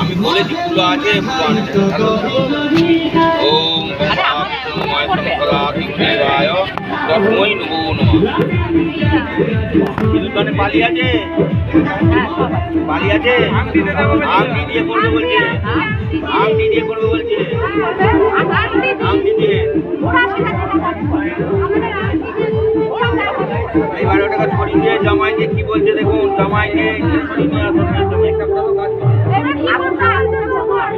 আমি বলেছি ফুলো আছে ওম তসময় নমো নমঃ। দোকানে বালি আছে? বালি আছে? আংটি দিয়ে করবে বলছে। আংটি দিয়ে করবে বলছে। দিয়ে এই বারোটা সরিয়ে জামাইকে কি বলছে দেখুন জামাইকে সরিয়ে একটা কাজ